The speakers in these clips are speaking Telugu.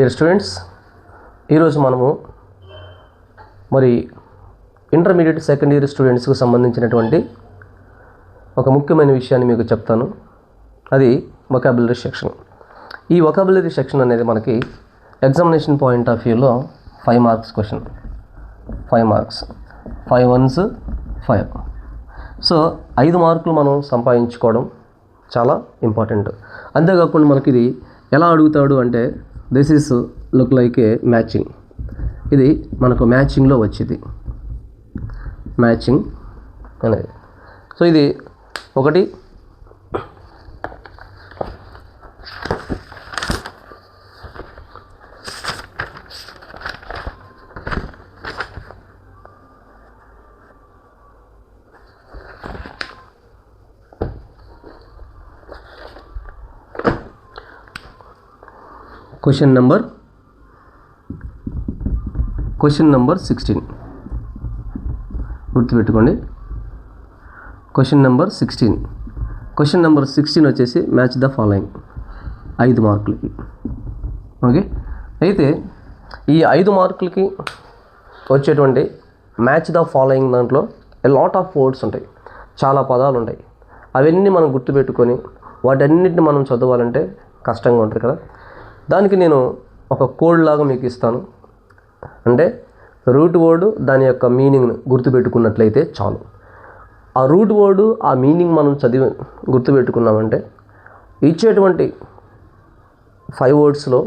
డియర్ స్టూడెంట్స్ ఈరోజు మనము మరి ఇంటర్మీడియట్ సెకండ్ ఇయర్ స్టూడెంట్స్కు సంబంధించినటువంటి ఒక ముఖ్యమైన విషయాన్ని మీకు చెప్తాను. అది వొకాబులరీ సెక్షన్ ఈ వొకాబులరీ సెక్షన్ అనేది మనకి ఎగ్జామినేషన్ పాయింట్ ఆఫ్ వ్యూలో five marks question five marks five ones five so ఐదు మార్కులు మనం సంపాదించుకోవడం చాలా ఇంపార్టెంట్ అంతేకాకుండా మనకి ఇది ఎలా అడుగుతాడు అంటే this is look like a matching ఇది మనకు మ్యాచింగ్లో వచ్చింది. మ్యాచింగ్ అనేది సో ఇది ఒకటి question number question number sixteen గుర్తుపెట్టుకోండి. Question number sixteen question number sixteen వచ్చేసి మ్యాచ్ ద ఫాలోయింగ్ ఐదు మార్కులకి. ఓకే అయితే ఈ ఐదు మార్కులకి వచ్చేటువంటి మ్యాచ్ ద ఫాలోయింగ్ దాంట్లో లాట్ ఆఫ్ వర్డ్స్ ఉంటాయి. చాలా పదాలు ఉంటాయి. అవన్నీ మనం గుర్తుపెట్టుకొని వాటన్నిటిని మనం చదవాలంటే కష్టంగా ఉంటుంది కదా. దానికి నేను ఒక కోడ్ లాగా మీకు ఇస్తాను. అంటే రూట్ వర్డ్ దాని యొక్క మీనింగ్ను గుర్తుపెట్టుకున్నట్లయితే చాలు. ఆ రూట్ వర్డ్ ఆ మీనింగ్ మనం చదివి గుర్తుపెట్టుకున్నామంటే ఇచ్చేటువంటి ఫైవ్ వర్డ్స్లో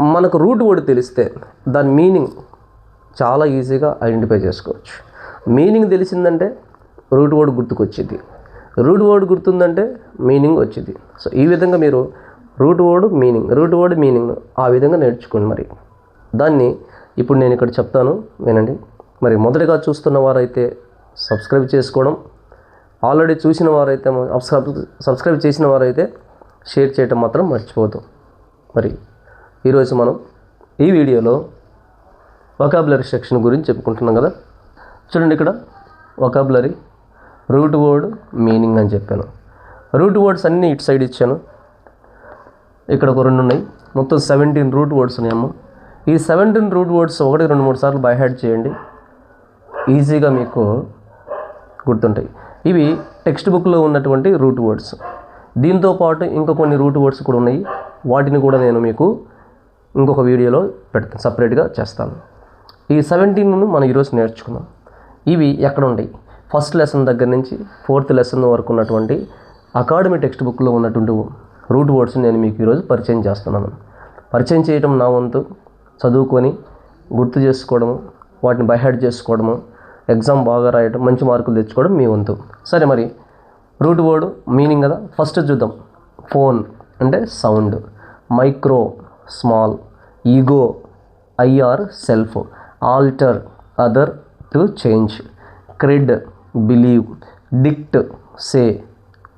మనకు రూట్ వర్డ్ తెలిస్తే దాని మీనింగ్ చాలా ఈజీగా ఐడెంటిఫై చేసుకోవచ్చు. మీనింగ్ తెలిసిందంటే రూట్ వర్డ్ గుర్తుకొచ్చింది. రూట్ వర్డ్ గుర్తుందంటే మీనింగ్ వచ్చింది. సో ఈ విధంగా మీరు root word meaning root word meaning ఆ విధంగా నేర్చుకోండి మరి. దాన్ని ఇప్పుడు నేను ఇక్కడ చెప్తాను వినండి. మరి మొదటిగా చూస్తున్న వారైతే సబ్స్క్రైబ్ చేసుకోవడం ఆల్రెడీ చూసిన వారైతే సబ్స్క్రైబ్ చేసిన వారైతే షేర్ చేయటం మాత్రం మర్చిపోదు మరి ఈరోజు మనం ఈ వీడియోలో వొకాబులరీ సెక్షన్ గురించి చెప్పుకుంటున్నాం కదా. చూడండి ఇక్కడ వొకాబులరీ రూట్ వర్డ్ మీనింగ్ అని చెప్పాను. రూట్ వర్డ్స్ అన్నీ ఇటు సైడ్ ఇచ్చాను. ఇక్కడ ఒక రెండు ఉన్నాయి. మొత్తం సెవెంటీన్ రూట్ వర్డ్స్ ఉన్నాయమ్మ ఈ సెవెంటీన్ రూట్ వర్డ్స్ ఒకటి రెండు మూడు సార్లు బై హెడ్ చేయండి. ఈజీగా మీకు గుర్తుంటాయి. ఇవి టెక్స్ట్ బుక్లో ఉన్నటువంటి రూట్ వర్డ్స్ దీంతో పాటు ఇంకా కొన్ని రూట్ వర్డ్స్ కూడా ఉన్నాయి. వాటిని కూడా నేను మీకు ఇంకొక వీడియోలో పెడతాను సపరేట్గా చేస్తాను. ఈ సెవెంటీన్ను మనం ఈరోజు నేర్చుకుందాం. ఇవి ఎక్కడ ఉంటాయి? ఫస్ట్ లెసన్ దగ్గర నుంచి ఫోర్త్ లెసన్ వరకు ఉన్నటువంటి అకాడమీ టెక్స్ట్ బుక్లో ఉన్నటువంటి రూట్ వర్డ్స్ నేను మీకు ఈరోజు పరిచయం చేస్తున్నాను. పరిచయం చేయడం నా వంతు. చదువుకొని గుర్తు చేసుకోవడము వాటిని బైహెడ్ చేసుకోవడము ఎగ్జామ్ బాగా రాయడం మంచి మార్కులు తెచ్చుకోవడం మీ వంతు. సరే మరి రూట్ వర్డ్ మీనింగ్ కదా? ఫస్ట్ చూద్దాం. ఫోన్ అంటే sound. Micro small. Ego I or self. Alter other to change. Cred believe. Dict say.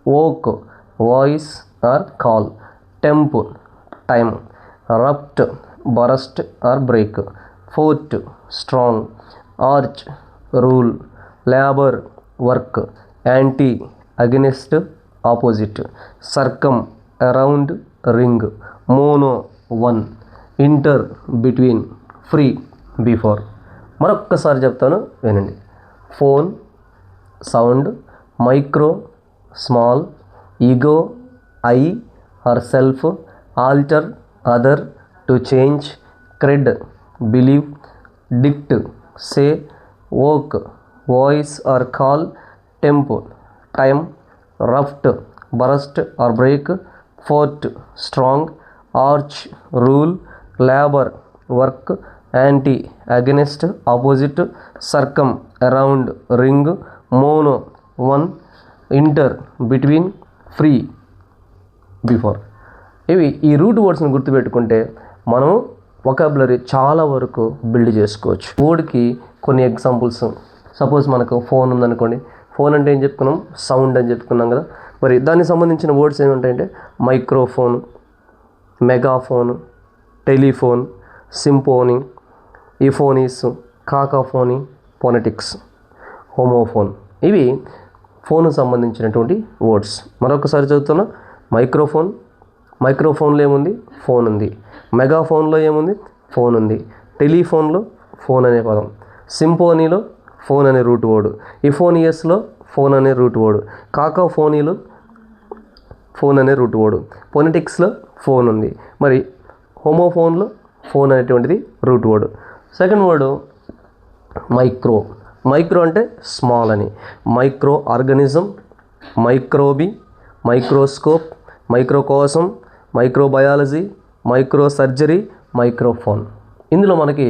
Voc voice or call temp time rupt burst or break fort strong arch rule labour work anti against opposite circum around ring mono one inter between pre before మరొక్కసారి చెప్తాను వినండి. Phone sound micro small ego I or self alter other to change cred believe dict say voc voice or call temp time rupt burst or break fort strong arch rule labour work anti against opposite circum around ring mono one inter between pre before. ఇవి ఈ రూట్ వర్డ్స్ని గుర్తుపెట్టుకుంటే మనం వొకాబులరీ చాలా వరకు బిల్డ్ చేసుకోవచ్చు. వర్డ్కి కొన్ని ఎగ్జాంపుల్స్ సపోజ్ మనకు ఫోన్ ఉందనుకోండి. ఫోన్ అంటే ఏం చెప్పుకున్నాం? సౌండ్ అని చెప్పుకున్నాం కదా. మరి దానికి సంబంధించిన words ఏముంటాయంటే? Microphone megaphone telephone symphony euphonious cacophony phonetics homophone ఇవి ఫోన్ సంబంధించినటువంటి వర్డ్స్ మరొకసారి చదువుతున్నా. మైక్రోఫోన్ మైక్రోఫోన్లో ఏముంది? ఫోన్ ఉంది. మెగాఫోన్లో ఏముంది? ఫోన్ ఉంది. టెలిఫోన్లో ఫోన్ అనే పదం. సింఫోనీలో ఫోన్ అనే రూట్ వర్డ్. ఇఫోనియస్లో ఫోన్ అనే రూట్ వర్డ్. కాకాఫోనీలో ఫోన్ అనే రూట్ వర్డ్. పొలిటిక్స్లో ఫోన్ ఉంది. మరి హోమోఫోన్లో ఫోన్ అనేటువంటిది root word. Second word micro. Micro అంటే స్మాల్ అని. Micro organism microbe microscope microcosm microbiology micro surgery microphone. ఇందులో మనకి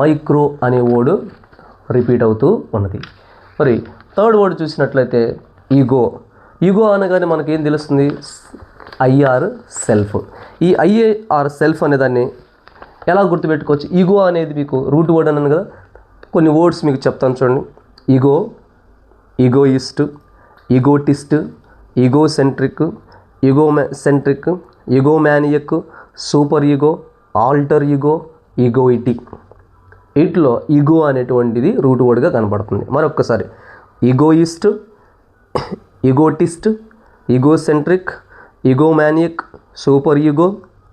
మైక్రో అనే వర్డ్ రిపీట్ అవుతూ ఉన్నది. మరి థర్డ్ వర్డ్ చూసినట్లయితే ఈగో. ఈగో అనగానే మనకి ఏం తెలుస్తుంది ఐఆర్ సెల్ఫ్. ఈ ఐఏఆర్ సెల్ఫ్ అనే దాన్ని ఎలా గుర్తుపెట్టుకోవచ్చు? ఈగో అనేది మీకు రూట్ వర్డ్ అన్నాను కదా కొన్ని వర్డ్స్ మీకు చెప్తాను చూడండి. Ego egoist egotist ego egocentric egomaniac super ego alter ego egoity వీటిలో ఈగో అనేటువంటిది రూట్ వర్డ్గా కనబడుతుంది. మరొక్కసారి. Egoist egotist egocentric egomaniac super ego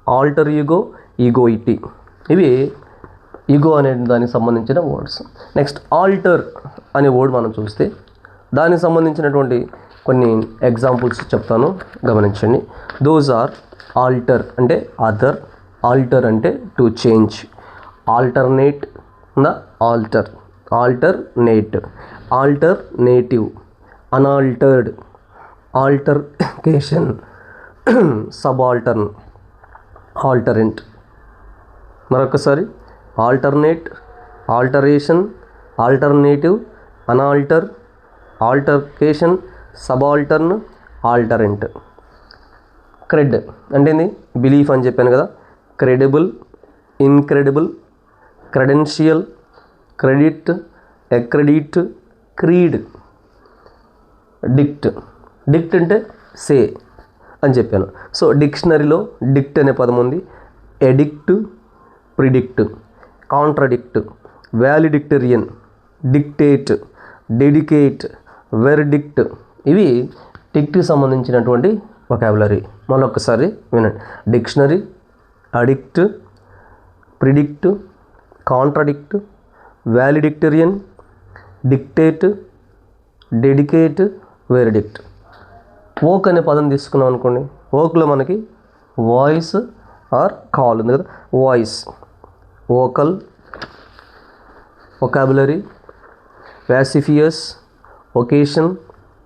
alter ego egoity ఇవి ఈగో అనే దానికి సంబంధించిన వర్డ్స్ నెక్స్ట్ ఆల్టర్ అనే వర్డ్ మనం చూస్తే దానికి సంబంధించినటువంటి కొన్ని ఎగ్జాంపుల్స్ చెప్తాను. గమనించండి. దోస్ ఆర్ ఆల్టర్ అంటే అదర్ ఆల్టర్ అంటే to change alternate the alter alternate alternative unaltered altercation subaltern alterant మరొకసారి. Alternate alteration alternative unaltered altercation subaltern alterant. Cred. అంటే ఏంది బిలీఫ్ అని చెప్పాను కదా. Credible incredible credential credit accredit creed. Dict. Dict అంటే సే అని చెప్పాను. సో డిక్షనరీలో డిక్ట్ అనే పదం ఉంది. Edict predict. Contradict. Valedictorian. Dictate. Dedicate. Verdict. ఇవి టిక్కి సంబంధించినటువంటి వొకాబులరీ మళ్ళొక్కసారి వినండి. Dictionary addict predict contradict valedictorian dictate dedicate verdict voc అనే పదం తీసుకున్నాం అనుకోండి. ఓక్లో మనకి వాయిస్ ఆర్ కాల్ ఉంది కదా. Voice vocal vocabulary vociferous vocation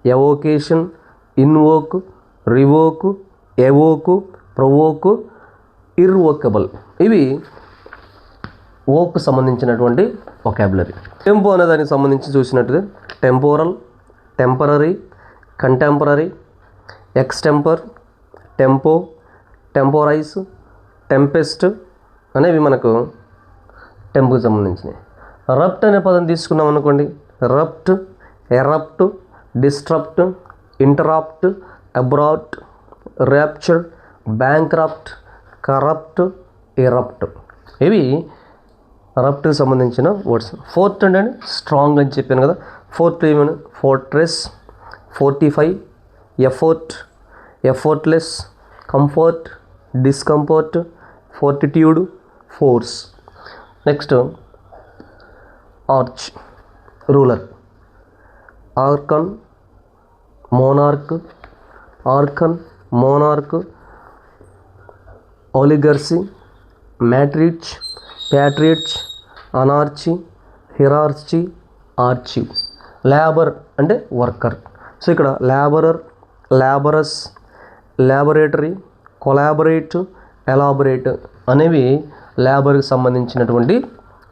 evocation invoke revoke evoke provoke irrevocable. ఇవి ఓకు సంబంధించినటువంటి ఒకాబులరీ టెంపో అనే దానికి సంబంధించి చూసినట్టుగా temporal temporary contemporary extempore tempo temporise tempest అనేవి మనకు టెంపుకి సంబంధించినవి రప్ట్ అనే పదం తీసుకున్నాం అనుకోండి rupt erupt disrupt interrupt abrupt rupture bankrupt corrupt erupt ఇవి రప్ట్కి సంబంధించిన వర్డ్స్ ఫోర్త్ అంటే స్ట్రాంగ్ అని చెప్పాను కదా. ఫోర్త్ ఏమైనా fortress fortify effort effortless comfort discomfort fortitude force next arch ruler archon monarch archon monarch oligarchy matriarch patriarch anarchy hierarchy archy. Labour అంటే వర్కర్. సో ఇక్కడ labourer labours laboratory collaborate elaborate అనేవి లేబర్కి సంబంధించినటువంటి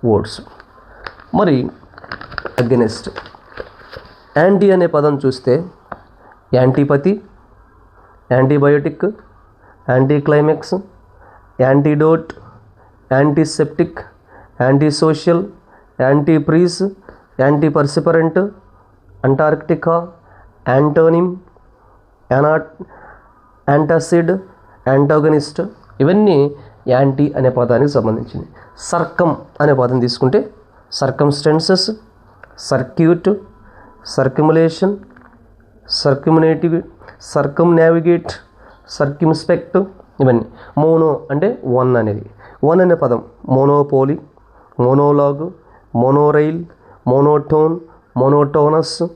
వర్డ్స్. మరి అగెనెస్ట్ యాంటీ అనే పదం చూస్తే antipathy antibiotic anticlimax antidote antiseptic antisocial antifreeze antiperspirant Antarctica antonym Yana antacid antagonist ఇవన్నీ యాంటీ అనే పదానికి సంబంధించింది సర్కమ్ అనే పదం తీసుకుంటే సర్కమ్స్టెన్సెస్ సర్క్యూట్ సర్క్యుములేషన్ సర్క్యుమినేటివ్ సర్కమ్ నావిగేట్ సర్క్యుమ్స్పెక్ట్ ఇవన్నీ. మోనో అంటే వన్ అనేది. వన్ అనే పదం monopoly monologue monorail monotone monotonous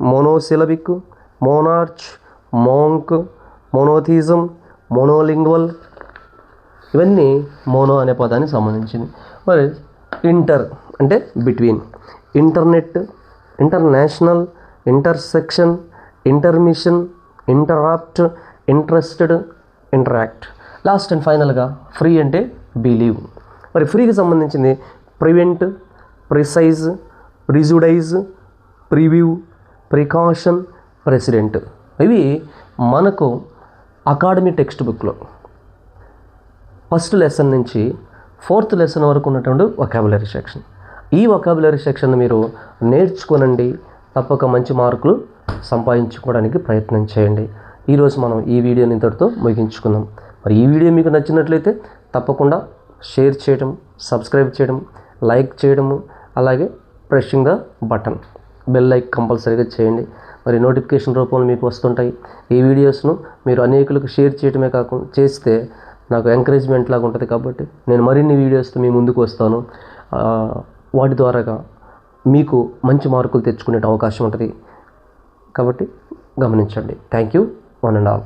monosyllabic monarch monk monotheism monolingual. ఇవన్నీ మోనో అనే పదానికి సంబంధించింది. మరి ఇంటర్ అంటే between. Internet international intersection intermission interrupt interested interact. Last and ఫైనల్గా ఫ్రీ అంటే బిలీవ్. మరి ఫ్రీకి సంబంధించింది prevent precise prejudice preview precaution president. ఇవి మనకు అకాడమీ టెక్స్ట్ బుక్లో. ఫస్ట్ లెసన్ నుంచి ఫోర్త్ లెసన్ వరకు ఉన్నటువంటి వొకాబులరీ సెక్షన్ ఈ వొకాబులరీ సెక్షన్ మీరు నేర్చుకోనండి. తప్పక మంచి మార్కులు సంపాదించుకోవడానికి ప్రయత్నం చేయండి. ఈరోజు మనం ఈ వీడియోని ఇంతటితో ముగించుకుందాం. మరి ఈ వీడియో మీకు నచ్చినట్లయితే తప్పకుండా షేర్ చేయడం సబ్స్క్రైబ్ చేయడం లైక్ చేయడము అలాగే pressing the button bell like కంపల్సరీగా చేయండి. మరి నోటిఫికేషన్ రూపంలో మీకు వస్తుంటాయి. ఈ వీడియోస్ను మీరు అనేకులకు షేర్ చేయడమే కాకుండా చేస్తే నాకు ఎంకరేజ్మెంట్ లాగా ఉంటుంది కాబట్టి నేను మరిన్ని వీడియోస్తో మీ ముందుకు వస్తాను. వాటి ద్వారాగా మీకు మంచి మార్కులు తెచ్చుకునే అవకాశం ఉంటుంది. కాబట్టి గమనించండి. Thank you one and all